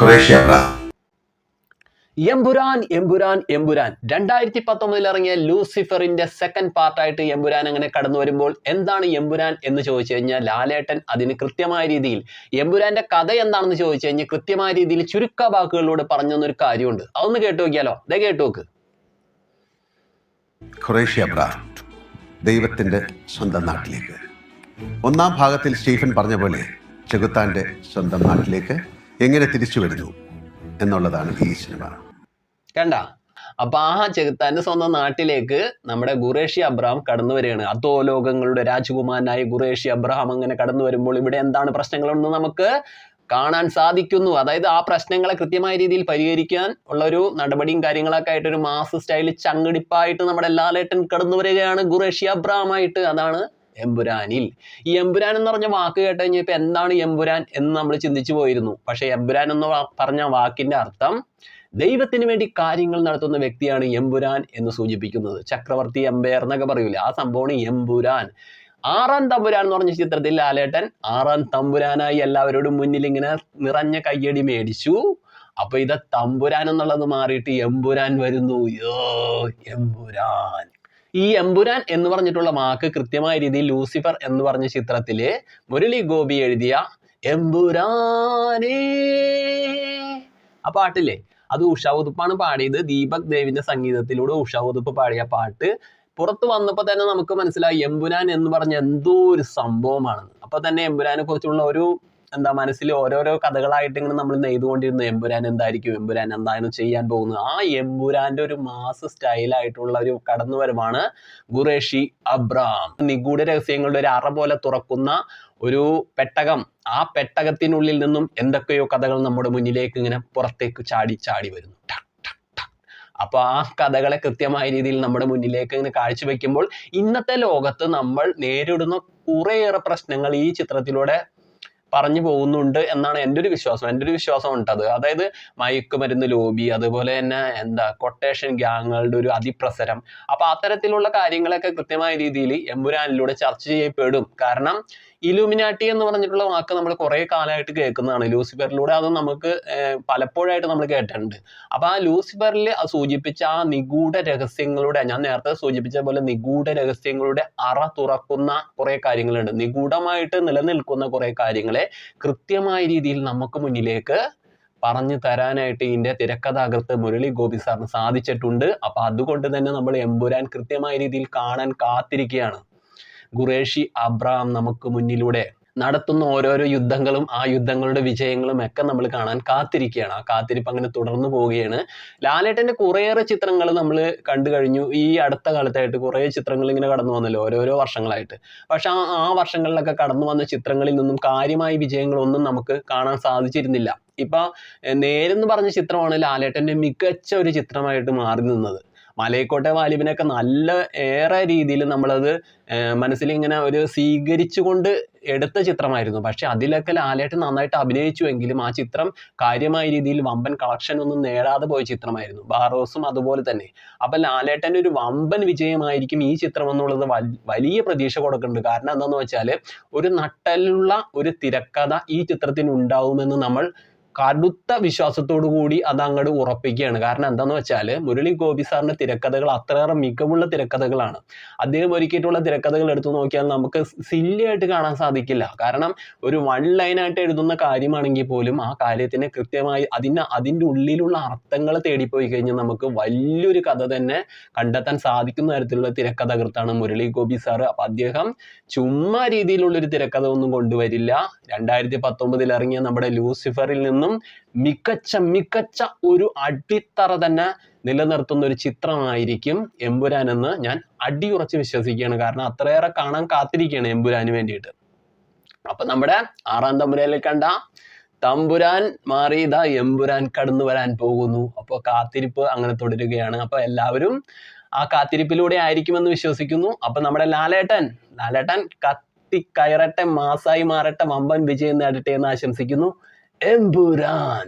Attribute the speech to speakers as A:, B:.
A: ഖുറേഷ്യ പ്രാ
B: എമ്പുരാൻ എമ്പുരാൻ എമ്പുരാൻ രണ്ടായിരത്തി പത്തൊമ്പതിൽ ഇറങ്ങിയ ലൂസിഫറിന്റെ സെക്കൻഡ് പാർട്ടായിട്ട് എമ്പുരാൻ അങ്ങനെ കടന്നു വരുമ്പോൾ എന്താണ് എമ്പുരാൻ എന്ന് ചോദിച്ചു കഴിഞ്ഞാൽ ലാലേട്ടൻ അതിന് കൃത്യമായ രീതിയിൽ എമ്പുരാന്റെ കഥ എന്താണെന്ന് ചോദിച്ചു കഴിഞ്ഞാൽ കൃത്യമായ രീതിയിൽ ചുരുക്ക വാക്കുകളിലൂടെ പറഞ്ഞു തന്നൊരു കാര്യമുണ്ട്. അതൊന്ന് കേട്ടു നോക്കിയാലോ? ദേ കേട്ടു നോക്ക്.
A: ഖുറേഷ്യ അബ്രഹാം ദൈവത്തിന്റെ സ്വന്തം നാട്ടിലേക്ക്. ഒന്നാം ഭാഗത്തിൽ സ്റ്റീഫൻ പറഞ്ഞ പോലെ ചെകുത്താന്റെ സ്വന്തം നാട്ടിലേക്ക് എങ്ങനെ തിരിച്ചു വരുന്നു എന്നുള്ളതാണ് ഈ സിനിമ.
B: കണ്ട? അപ്പൊ ആ ചെകുത്താന്റെ സ്വന്തം നാട്ടിലേക്ക് നമ്മുടെ ഗുറേഷി അബ്രഹാം കടന്നു വരികയാണ്. അധോലോകങ്ങളുടെ രാജകുമാരനായ ഗുറേഷി അബ്രഹാം അങ്ങനെ കടന്നു വരുമ്പോൾ ഇവിടെ എന്താണ് പ്രശ്നങ്ങളെന്ന് നമുക്ക് കാണാൻ സാധിക്കുന്നു. അതായത് ആ പ്രശ്നങ്ങളെ കൃത്യമായ രീതിയിൽ പരിഹരിക്കാൻ ഉള്ള ഒരു നടപടിയും കാര്യങ്ങളൊക്കെ ആയിട്ട് ഒരു മാസ് സ്റ്റൈലിൽ ചങ്ങടിപ്പായിട്ട് നമ്മുടെ ലാലേട്ടൻ കടന്നു വരികയാണ് ഗുറേഷി അബ്രഹാം ആയിട്ട് അതാണ് എമ്പുരാനിൽ. ഈ എമ്പുരാൻ എന്ന് പറഞ്ഞ വാക്ക് കേട്ട് കഴിഞ്ഞാൽ ഇപ്പൊ എന്താണ് എമ്പുരാൻ എന്ന് നമ്മൾ ചിന്തിച്ചു പോയിരുന്നു. പക്ഷെ എമ്പുരാൻ എന്ന് പറഞ്ഞ വാക്കിന്റെ അർത്ഥം ദൈവത്തിന് വേണ്ടി കാര്യങ്ങൾ നടത്തുന്ന വ്യക്തിയാണ് എമ്പുരാൻ എന്ന് സൂചിപ്പിക്കുന്നത്. ചക്രവർത്തി എംപയർ എന്നൊക്കെ പറയൂലേ ആ സംഭവമാണ് എമ്പുരാൻ. ആറാം തമ്പുരാൻ എന്ന് പറഞ്ഞ ചിത്രത്തിൽ ലാലേട്ടൻ ആറാം തമ്പുരാനായി എല്ലാവരോടും മുന്നിൽ ഇങ്ങനെ നിറഞ്ഞ കയ്യടി മേടിച്ചു. അപ്പൊ ഇത് തമ്പുരാൻ എന്നുള്ളത് മാറിയിട്ട് എമ്പുരാൻ വരുന്നു. യോ എമ്പുരാൻ. ഈ എമ്പുരാൻ എന്ന് പറഞ്ഞിട്ടുള്ള വാക്ക് കൃത്യമായ രീതിയിൽ ലൂസിഫർ എന്ന് പറഞ്ഞ ചിത്രത്തിൽ മുരളി ഗോപി എഴുതിയ എമ്പുരാനേ. ആ പാട്ടില്ലേ? അത് ഉഷാ ഉതുപ്പാണ് പാടിയത്. ദീപക് ദേവിന്റെ സംഗീതത്തിലൂടെ ഉഷാ ഉതുപ്പ് പാടിയ പാട്ട്. പുറത്ത് വന്നപ്പോൾ തന്നെ നമുക്ക് മനസ്സിലായി എമ്പുരാൻ എന്ന് പറഞ്ഞ എന്തോ ഒരു സംഭവമാണെന്ന് അപ്പൊ തന്നെ എമ്പുരാനെ കുറിച്ചുള്ള ഒരു എന്താ മനസ്സിൽ ഓരോരോ കഥകളായിട്ട് ഇങ്ങനെ നമ്മൾ നെയ്തുകൊണ്ടിരുന്ന എമ്പുരാൻ എന്തായിരിക്കും? എമ്പുരാൻ എന്താണ് ചെയ്യാൻ പോകുന്നത്? ആ എമ്പുരാന്റെ ഒരു മാസ് സ്റ്റൈലായിട്ടുള്ള ഒരു കടന്നുവരവാണ് ഖുറേഷി അബ്രാം. നിഗൂഢ രഹസ്യങ്ങളുടെ ഒരു അറ പോലെ തുറക്കുന്ന ഒരു പെട്ടകം. ആ പെട്ടകത്തിനുള്ളിൽ നിന്നും എന്തൊക്കെയോ കഥകൾ നമ്മുടെ മുന്നിലേക്ക് ഇങ്ങനെ പുറത്തേക്ക് ചാടി ചാടി വരുന്നു. ടക് ടക് ടക്. അപ്പൊ ആ കഥകളെ കൃത്യമായ രീതിയിൽ നമ്മുടെ മുന്നിലേക്ക് ഇങ്ങനെ കാഴ്ചവെക്കുമ്പോൾ ഇന്നത്തെ ലോകത്ത് നമ്മൾ നേരിടുന്ന കുറേയേറെ പ്രശ്നങ്ങൾ ഈ ചിത്രത്തിലൂടെ പറഞ്ഞു പോകുന്നുണ്ട് എന്നാണ് എന്റെ ഒരു വിശ്വാസം. എന്റെ ഒരു വിശ്വാസം ഉണ്ട് അത്. അതായത് മയക്കുമരുന്ന് ലോബി അതുപോലെ തന്നെ എന്താ കൊട്ടേഷൻ ഗ്യാങ്ങുകളുടെ ഒരു അതിപ്രസരം. അപ്പൊ അത്തരത്തിലുള്ള കാര്യങ്ങളൊക്കെ കൃത്യമായ രീതിയിൽ എമ്പുരാനിലൂടെ ചർച്ച ചെയ്യപ്പെടും. കാരണം ഇലൂമിനാട്ടി എന്ന് പറഞ്ഞിട്ടുള്ള വാക്ക് നമ്മൾ കുറെ കാലമായിട്ട് കേൾക്കുന്നതാണ്. ലൂസിഫറിലൂടെ അത് നമുക്ക് പലപ്പോഴായിട്ട് നമ്മൾ കേട്ടിട്ടുണ്ട്. അപ്പൊ ആ ലൂസിഫറിൽ സൂചിപ്പിച്ച ആ നിഗൂഢ രഹസ്യങ്ങളുടെ ഞാൻ നേരത്തെ സൂചിപ്പിച്ച പോലെ നിഗൂഢ രഹസ്യങ്ങളുടെ അറ തുറക്കുന്ന കുറെ കാര്യങ്ങളുണ്ട്. നിഗൂഢമായിട്ട് നിലനിൽക്കുന്ന കുറെ കാര്യങ്ങളെ കൃത്യമായ രീതിയിൽ നമുക്ക് മുന്നിലേക്ക് പറഞ്ഞു തരാനായിട്ട് ഇതിന്റെ തിരക്കഥാകൃത്ത് മുരളി ഗോപി സാറിന് സാധിച്ചിട്ടുണ്ട്. അപ്പോൾ അതുകൊണ്ട് തന്നെ നമ്മൾ എമ്പുരാൻ കൃത്യമായ രീതിയിൽ കാണാൻ കാത്തിരിക്കുകയാണ്. ഖുറേഷി അബ്രാം നമുക്ക് മുന്നിലൂടെ നടത്തുന്ന ഓരോരോ യുദ്ധങ്ങളും ആ യുദ്ധങ്ങളുടെ വിജയങ്ങളും ഒക്കെ നമ്മൾ കാണാൻ കാത്തിരിക്കുകയാണ്. ആ കാത്തിരിപ്പ് അങ്ങനെ തുടർന്നു പോവുകയാണ്. ലാലേട്ടന്റെ കുറേയേറെ ചിത്രങ്ങൾ നമ്മൾ കണ്ടു കഴിഞ്ഞു. ഈ അടുത്ത കാലത്തായിട്ട് കുറേ ചിത്രങ്ങൾ ഇങ്ങനെ കടന്നു വന്നല്ലോ ഓരോരോ വർഷങ്ങളായിട്ട്. പക്ഷെ ആ ആ വർഷങ്ങളിലൊക്കെ കടന്നു വന്ന ചിത്രങ്ങളിൽ നിന്നും കാര്യമായ വിജയങ്ങളൊന്നും നമുക്ക് കാണാൻ സാധിച്ചിരുന്നില്ല. ഇപ്പൊ നേരെന്ന് പറഞ്ഞ ചിത്രമാണ് ലാലേട്ടന്റെ മികച്ച ഒരു ചിത്രമായിട്ട് മാറി നിന്നത്. മലയക്കോട്ടെ വാലിബിനൊക്കെ നല്ല ഏറെ രീതിയിൽ നമ്മളത് ഇങ്ങനെ ഒരു സ്വീകരിച്ചുകൊണ്ട് എടുത്ത ചിത്രമായിരുന്നു. പക്ഷെ അതിലൊക്കെ ലാലേട്ടൻ നന്നായിട്ട് അഭിനയിച്ചുവെങ്കിലും ആ ചിത്രം കാര്യമായ രീതിയിൽ വമ്പൻ കളക്ഷൻ ഒന്നും നേടാതെ പോയ ചിത്രമായിരുന്നു. ബാറോസും അതുപോലെ തന്നെ. അപ്പൊ ലാലേട്ടന്റെ ഒരു വമ്പൻ വിജയമായിരിക്കും ഈ ചിത്രം എന്നുള്ളത് വലിയ പ്രതീക്ഷ കൊടുക്കുന്നുണ്ട്. കാരണം എന്താന്ന് വെച്ചാൽ ഒരു നട്ടലുള്ള ഒരു തിരക്കഥ ഈ ചിത്രത്തിന് ഉണ്ടാവുമെന്ന് നമ്മൾ കടുത്ത വിശ്വാസത്തോടു കൂടി അത് അങ്ങോട്ട് ഉറപ്പിക്കുകയാണ്. കാരണം എന്താന്ന് വെച്ചാൽ മുരളി ഗോപി സാറിന്റെ തിരക്കഥകൾ അത്രയേറെ മികവുള്ള തിരക്കഥകളാണ്. അദ്ദേഹം ഒരുക്കിയിട്ടുള്ള തിരക്കഥകൾ എടുത്തു നോക്കിയാൽ നമുക്ക് സില്ലിയായിട്ട് കാണാൻ സാധിക്കില്ല. കാരണം ഒരു വൺ ലൈനായിട്ട് എഴുതുന്ന കാര്യമാണെങ്കിൽ പോലും ആ കാര്യത്തിന് കൃത്യമായി അതിന് അതിന്റെ ഉള്ളിലുള്ള അർത്ഥങ്ങൾ തേടിപ്പോയി കഴിഞ്ഞാൽ നമുക്ക് വലിയൊരു കഥ തന്നെ കണ്ടെത്താൻ സാധിക്കുന്ന തരത്തിലുള്ള തിരക്കഥാകൃത്താണ് മുരളി ഗോപി സാറ്. അപ്പം അദ്ദേഹം ചുമ്മാ രീതിയിലുള്ള ഒരു തിരക്കഥ ഒന്നും കൊണ്ടുവരില്ല. രണ്ടായിരത്തി പത്തൊമ്പതിൽ ഇറങ്ങിയ നമ്മുടെ ലൂസിഫറിൽ നിന്നും മികച്ച മികച്ച ഒരു അടിത്തറ തന്നെ നിലനിർത്തുന്ന ഒരു ചിത്രമായിരിക്കും എമ്പുരാൻ എന്ന് ഞാൻ അടിയുറച്ച് വിശ്വസിക്കുകയാണ്. കാരണം അത്രയേറെ കാണാൻ കാത്തിരിക്കുകയാണ് എമ്പുരാന് വേണ്ടിയിട്ട്. അപ്പൊ നമ്മുടെ ആറാം തമ്പുരാനിൽ കണ്ട തമ്പുരാൻ മാറി ഇതാ എമ്പുരാൻ കടന്നു വരാൻ പോകുന്നു. അപ്പോൾ കാത്തിരിപ്പ് അങ്ങനെ തുടരുകയാണ്. അപ്പൊ എല്ലാവരും ആ കാത്തിരിപ്പിലൂടെ ആയിരിക്കുമെന്ന് വിശ്വസിക്കുന്നു. അപ്പൊ നമ്മുടെ ലാലേട്ടൻ ലാലേട്ടൻ കത്തി കയറട്ടെ മാസായി മാറട്ടെ വമ്പൻ വിജയം നേടട്ടെ എന്ന് ആശംസിക്കുന്നു. എമ്പുരാൻ